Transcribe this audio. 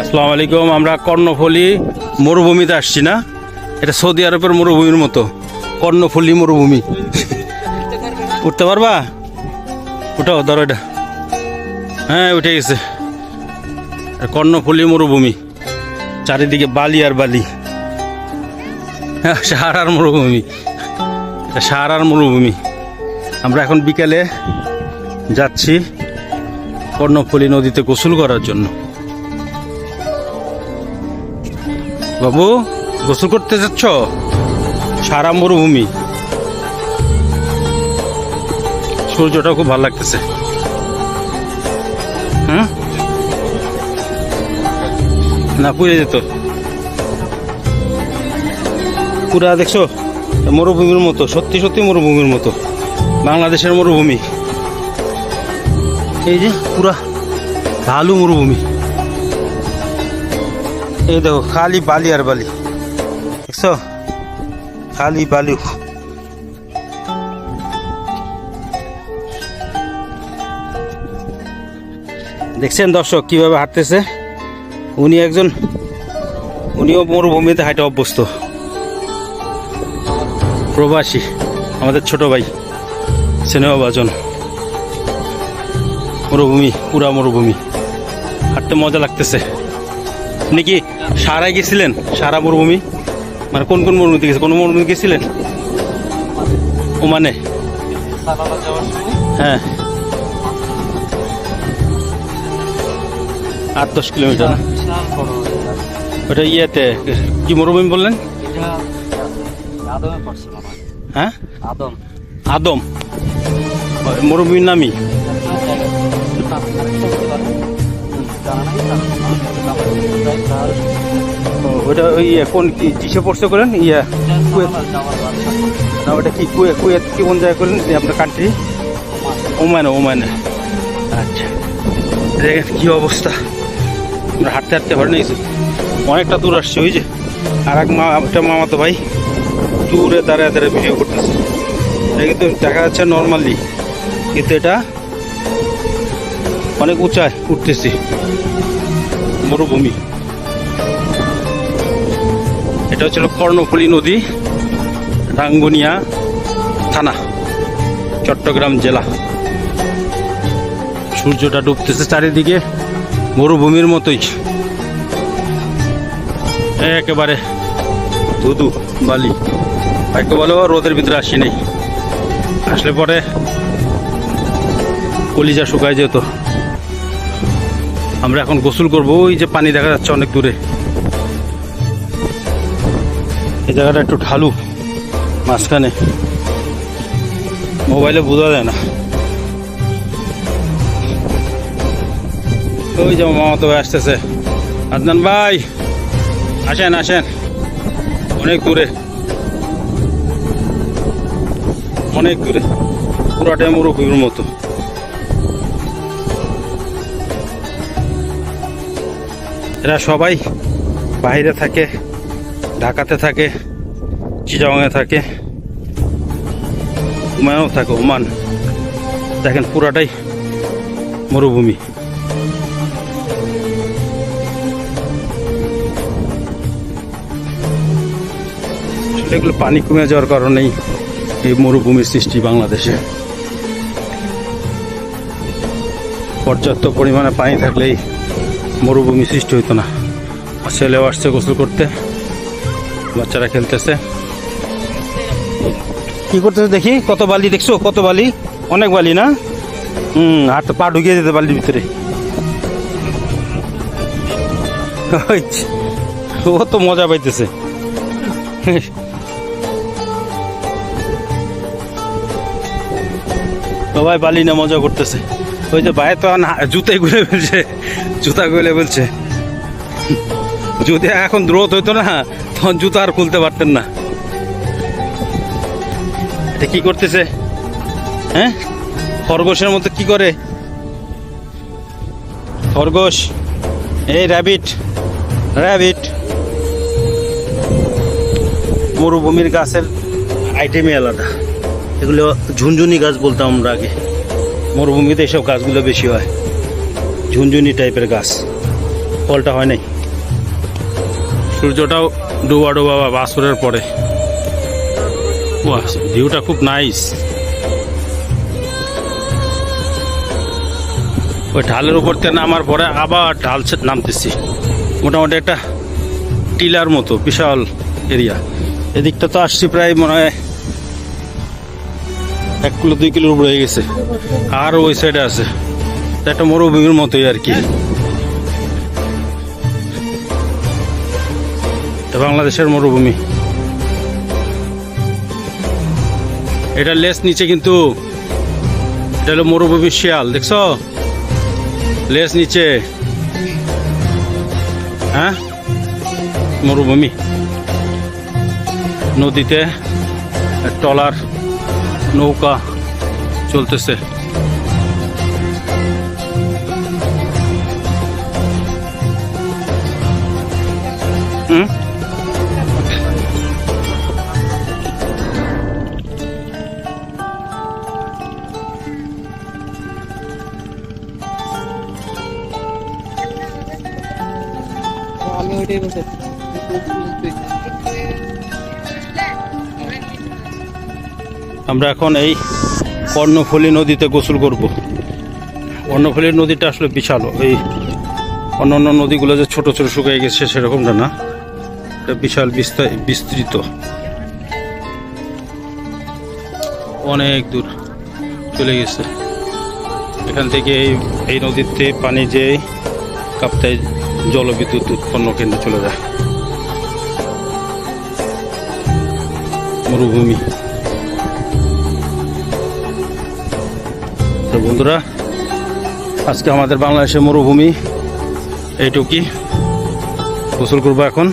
আসসালামু আলাইকুম আমরা কর্ণফুলী মরুভূমিতে আসছি না? এটা সৌদি আরবের মরুভূমির মতো। কর্ণফুলী মরুভূমি। উঠতে পারবা? উঠাও ধরো এটা। হ্যাঁ উঠে গেছে। কর্ণফুলী মরুভূমি। চারিদিকে বালি আর বালি। হ্যাঁ, সাহারার মরুভূমি। সাহারার মরুভূমি। আমরা এখন বিকালে যাচ্ছি কর্ণফুলী নদীতে গোসল করার জন্য। বাবু, গোসল করতে যাচ্ছ? সারা মরুভূমি। সূর্যটা খুব ভালো লাগতেছে। হ্যাঁ না, পুড়ে যেত। পুরা, দেখছ? মরুভূমির মতো, সত্যি সত্যি মরুভূমির মতো। বাংলাদেশের মরুভূমি। এই যে, পুরা ঢালু মরুভূমি। এই দেখো, খালি বালি আর বালি। দেখছ? খালি বালু। দেখছেন দর্শক কীভাবে হাঁটতেছে? উনি একজন, উনিও মরুভূমিতে হাঁটে অভ্যস্ত। প্রবাসী, আমাদের ছোট ভাই, স্নেহভাজন। মরুভূমি, পুরা মরুভূমি। হাঁটতে মজা লাগতেছে। আপনি কি সারায় গেছিলেন? সারা মরুভূমি? মানে কোন কোন মরুভূমিতে গেছে? কোন মরুভূমি গেছিলেন? ও মানে হ্যাঁ। আট দশ কিলোমিটার ওটা ইয়েতে কি মরুভূমি বললেন? হ্যাঁ? আদম আদম। মরুভূমির নামই? ওটা ওই ইয়ে, কোন কি কিসে পড়ছে করেন? ইয়া না ওটা কি কুয়ে কুয়েত কি কোন জায়গায় করেন? আপনার কান্ট্রি ওমানে ওমানে। আচ্ছা। দেখেন কি অবস্থা। আমরা হাঁটতে হাঁটতে পারি না অনেকটা দূর আসছে ওই যে। আর এক মা একটা মামাতো ভাই দূরে দাঁড়ায় দাঁড়ায় ভিডিও করতেছে। এটা কিন্তু দেখা যাচ্ছে নর্মালি কিন্তু এটা অনেক উঁচায় উঠতেছি, মরুভূমি। এটা হচ্ছিল কর্ণফুলী নদী, রাঙ্গুনিয়া থানা, চট্টগ্রাম জেলা। সূর্যটা ডুবতেছে চারিদিকে, মরুভূমির মতোই। একেবারে ধুধু বালি। ভাগ্য ভালো রোদের ভিতরে আসি নেই। আসলে পরে কলিজা শুকায় যেত। আমরা এখন গোসল করব। ওই যে পানি দেখা যাচ্ছে অনেক দূরে। এই জায়গাটা একটু ঢালু, মাঝখানে। মোবাইলে বোঝা যায় না। ওই যে মামা তো আসতেছে। আদনান ভাই, আসেন আসেন। অনেক দূরে। অনেক দূরে। পুরাটাই মরুভূমির মতো। এরা সবাই বাইরে থাকে, ঢাকাতে থাকে চিটাগাঙে থাকে ওমানেও থাকে ওমান দেখেন পুরাটাই মরুভূমি। এগুলো পানি কমে যাওয়ার কারণেই এই মরুভূমির সৃষ্টি বাংলাদেশে। পর্যাপ্ত পরিমাণে পানি থাকলেই মরুভূমি সৃষ্টি হইতো না। ছেলেও আসছে গোসল করতে। বাচ্চারা খেলতেছে। কি করতেছে দেখি? কত বালি দেখছ? কত বালি? অনেক বালি না? হুম আর তো পা ঢুকিয়ে দিতে বালির ভিতরে। ও তো মজা পাইতেছে। সবাই বালি না মজা করতেছে। ওই যে ভাই তো জুতাই গুলে বলছে, জুতা গুলে বলছে। যদি এখন রোদ হইতো না, তখন জুতা আর খুলতে পারতেন না। কি করতেছে? হ্যাঁ? খরগোশের মতো কি করে? খরগোশ, এই র্যাবিট র্যাবিট মরুভূমির গাছের আইটেমই আলাদা। এগুলো ঝুনঝুনি গাছ বলতাম আমরা আগে। মরুভূমিতে এইসব গাছগুলো বেশি হয়। ঝুনঝুনি টাইপের গাছ। ফলটা হয় নাই। সূর্যটাও ডোবা ডোবা বা বাসুরের পরে। ভিউটা খুব নাইস ওই ঢালের উপর থেকে নামার পরে আবার ঢাল নামতেছি। মোটামুটি একটা টিলার মতো, বিশাল এরিয়া এদিকটা তো আসছি প্রায় মনে হয় এক কিলো, দুই কিলোর উপরে হয়ে গেছে। আর ওই সাইডে আছে। একটা মরুভূমির মতোই আর কি। বাংলাদেশের মরুভূমি। এটা লেস নিচে কিন্তু এটা হলো মরুভূমির শিয়াল, দেখছ? লেস নিচে। হ্যাঁ? মরুভূমি। নদীতে ট্রলার নৌকা চলতেছে হুম আমি ওইটাই বসে আমরা এখন এই কর্ণফুলী নদীতে গোসল করব। কর্ণফুলী নদীটা আসলে বিশাল। এই অন্য অন্য নদীগুলো যে ছোট ছোট শুকিয়ে গেছে সেরকমটা না এটা বিশাল বিস্তার বিস্তৃত। অনেক দূর চলে গেছে। এখান থেকে এই এই নদীতে পানি যে কাপ্তায় জলবিদ্যুৎ উৎপন্ন কেন্দ্রে চলে যায়। মরুভূমি। তো বন্ধুরা আজকে আমাদের বাংলাদেশের মরুভূমি এইটুকি। গোসল করব এখন।